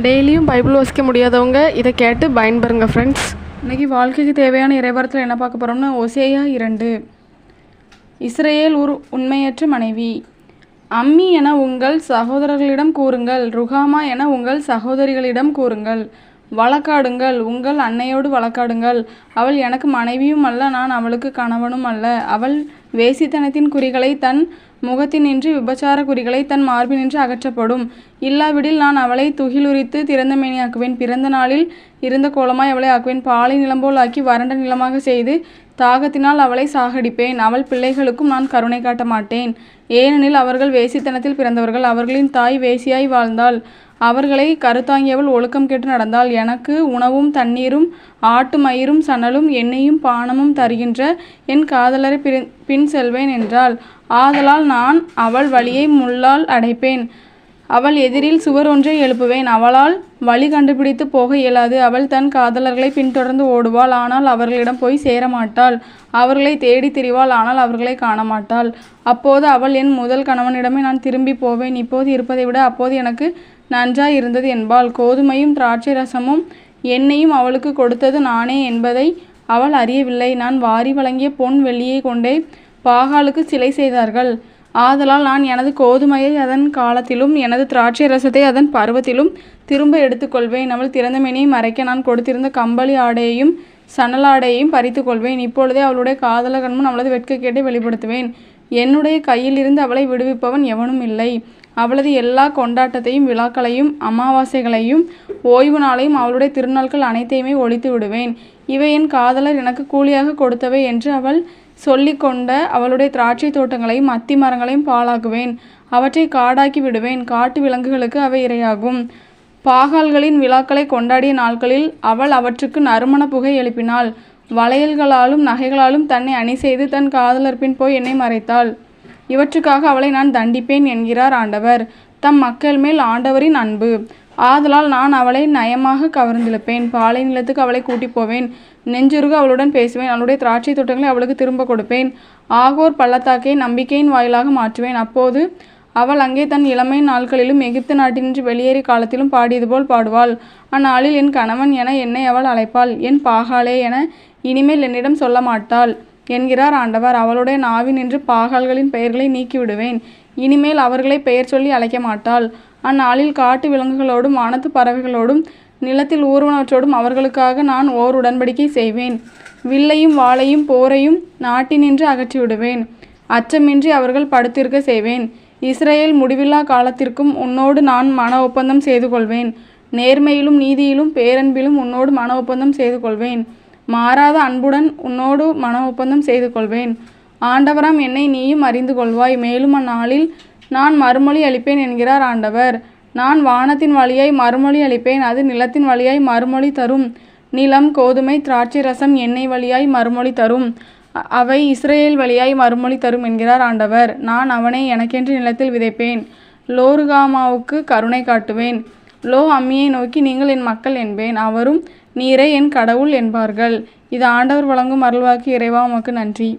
டெய்லியும் பைபிள் வாசிக்க முடியாதவங்க இதை கேட்டு பயன்பெறுங்க ஃப்ரெண்ட்ஸ் இன்றைக்கி வாழ்க்கைக்கு தேவையான இறைவரத்தில் என்ன பார்க்க போகிறோம்னா ஒசேயா இரண்டு. இஸ்ரேல் ஒரு உண்மையற்ற மனைவி. அம்மி என உங்கள் சகோதரர்களிடம் கூறுங்கள். ருகாமா என உங்கள் சகோதரிகளிடம் கூறுங்கள். வழக்காடுங்கள். உங்கள் அன்னையோடு வழக்காடுங்கள். அவள் எனக்கு மனைவியும் அல்ல நான் அவளுக்கு கணவனும் அல்ல. அவள் வேசித்தனத்தின் குறிகளை தன் முகத்தினின்று விபச்சார குறிகளை தன் மார்பினின்று அகற்றப்படும். இல்லாவிடில் நான் அவளை துகிலுரித்து திறந்த மேனியாக்குவேன் பிறந்த நாளில் இருந்த கோலமாய் அவளை ஆக்குவேன். பாலை நிலம்போல் ஆக்கி வறண்ட நிலமாக செய்து தாகத்தினால் அவளை சாகடிப்பேன். அவள் பிள்ளைகளுக்கும் நான் கருணை காட்ட மாட்டேன். ஏனெனில் அவர்கள் வேசித்தனத்தில் பிறந்தவர்கள். அவர்களின் தாய் வேசியாய் வாழ்ந்தாள். அவர்களை கருத்தாங்கியவள் ஒழுக்கம் கேட்டு நடந்தால் எனக்கு உணவும் தண்ணீரும் ஆட்டு மயிரும் சணலும் எண்ணெயும் பானமும் தருகின்ற என் காதலரை பின் செல்வேன் என்றாள். ஆதலால் நான் அவள் வழியை முள்ளால் அடைப்பேன். அவள் எதிரில் சுவர் ஒன்றை எழுப்புவேன். அவளால் வழி கண்டுபிடித்து போக இயலாது. அவள் தன் காதலர்களை பின்தொடர்ந்து ஓடுவாள். ஆனால் அவர்களிடம் போய் சேரமாட்டாள். அவர்களை தேடி திரிவாள். ஆனால் அவர்களை காணமாட்டாள். அப்போது அவள் என் முதல் கணவனிடமே நான் திரும்பி போவேன். இப்போது இருப்பதை விட அப்போது எனக்கு நன்றாய் இருந்தது என்பாள். கோதுமையும் திராட்சை ரசமும் எண்ணெயும் அவளுக்கு கொடுத்தது நானே என்பதை அவள் அறியவில்லை. நான் வாரி வழங்கிய பொன் வெள்ளியை கொண்டே பாகாலுக்கு சிலை செய்தார்கள். ஆதலால் நான் எனது கோதுமையை அதன் காலத்திலும் எனது திராட்சை ரசத்தை அதன் பருவத்திலும் திரும்ப எடுத்துக்கொள்வேன். அவள் திறந்த மேனியை மறைக்க நான் கொடுத்திருந்த கம்பளி ஆடையையும் சணலாடையையும் பறித்து கொள்வேன் இப்பொழுதே அவளுடைய காதல கண்முன் அவளது வெட்க கேட்டு வெளிப்படுத்துவேன். என்னுடைய கையில் இருந்து அவளை விடுவிப்பவன் எவனும் இல்லை. அவளது எல்லா கொண்டாட்டத்தையும் விழாக்களையும் அமாவாசைகளையும் ஓய்வு நாளையும் அவளுடைய திருநாட்கள் அனைத்தையுமே ஒழித்து விடுவேன். இவை என் காதலர் எனக்கு கூலியாக கொடுத்தவை என்று அவள் சொல்லிக்கொண்ட அவளுடைய திராட்சை தோட்டங்களையும் அத்தி மரங்களையும் பாழாக்குவேன். அவற்றை காடாக்கி விடுவேன். காட்டு விலங்குகளுக்கு அவை இரையாகும். பாகால்களின் விழாக்களை கொண்டாடிய நாட்களில் அவள் அவற்றுக்கு நறுமண புகை எழுப்பினாள். வளையல்களாலும் நகைகளாலும் தன்னை அணி செய்து தன் காதலர் பின் போய் என்னை மறைத்தாள். இவற்றுக்காக அவளை நான் தண்டிப்பேன் என்கிறார் ஆண்டவர். தம் மக்கள் மேல் ஆண்டவரின் அன்பு. ஆதலால் நான் அவளை நயமாக கவர்ந்திழுப்பேன். பாலை நிலத்துக்கு அவளை கூட்டிப் போவேன். நெஞ்சுருக அவளுடன் பேசுவேன். அவளுடைய திராட்சை தோட்டங்களை அவளுக்கு திரும்ப கொடுப்பேன். ஆகோர் பள்ளத்தாக்கை நம்பிக்கையின் வாயிலாக மாற்றுவேன். அப்போது அவள் அங்கே தன் இளமை நாட்களிலும் எகிப்து நாட்டினின்று வெளியேறிய காலத்திலும் பாடியது போல் பாடுவாள். அந்நாளில் என் கணவன் என என்னை அவள் அழைப்பாள். என் பாகாலே என இனிமேல் என்னிடம் சொல்ல மாட்டாள். என்கிறார் ஆண்டவர். அவளுடைய நாவினின்று பாகால்களின் பெயர்களை நீக்கிவிடுவேன். இனிமேல் அவர்களை பெயர் சொல்லி அழைக்க மாட்டாள். அந்நாளில் காட்டு விலங்குகளோடும் வானத்து பறவைகளோடும் நிலத்தில் ஊர்வனவற்றோடும் அவர்களுக்காக நான் ஓர் உடன்படிக்கை செய்வேன். வில்லையும் வாளையும் போரையும் நாட்டினின்று அகற்றிவிடுவேன். அச்சமின்றி அவர்கள் படுத்திருக்க செய்வேன். இஸ்ரேல் முடிவில்லா காலத்திற்கும் உன்னோடு நான் மன ஒப்பந்தம் செய்து கொள்வேன். நேர்மையிலும் நீதியிலும் பேரன்பிலும் உன்னோடு மன ஒப்பந்தம் செய்து கொள்வேன். மாறாத அன்புடன் உன்னோடு மன ஒப்பந்தம் செய்து கொள்வேன். ஆண்டவராம் என்னை நீயும் அறிந்து கொள்வாய். மேலும் அந்நாளில் நான் மறுமொழி அளிப்பேன் என்கிறார் ஆண்டவர். நான் வானத்தின் வழியாய் மறுமொழி அளிப்பேன். அது நிலத்தின் வழியாய் மறுமொழி தரும். நிலம் கோதுமை திராட்சை ரசம் எண்ணெய் வழியாய் மறுமொழி தரும். அவை இஸ்ரேல் வழியாய் மறுமொழி தரும் என்கிறார் ஆண்டவர். நான் அவனை எனக்கென்று நிலத்தில் விதைப்பேன். லோருகாமாவுக்கு கருணை காட்டுவேன். லோ அம்மியை நோக்கி நீங்கள் என் மக்கள் என்பேன். அவரும் நீரே என் கடவுள் என்பார்கள். இது ஆண்டவர் வழங்கும் அருள்வாக்கு இறைவா உமக்கு நன்றி.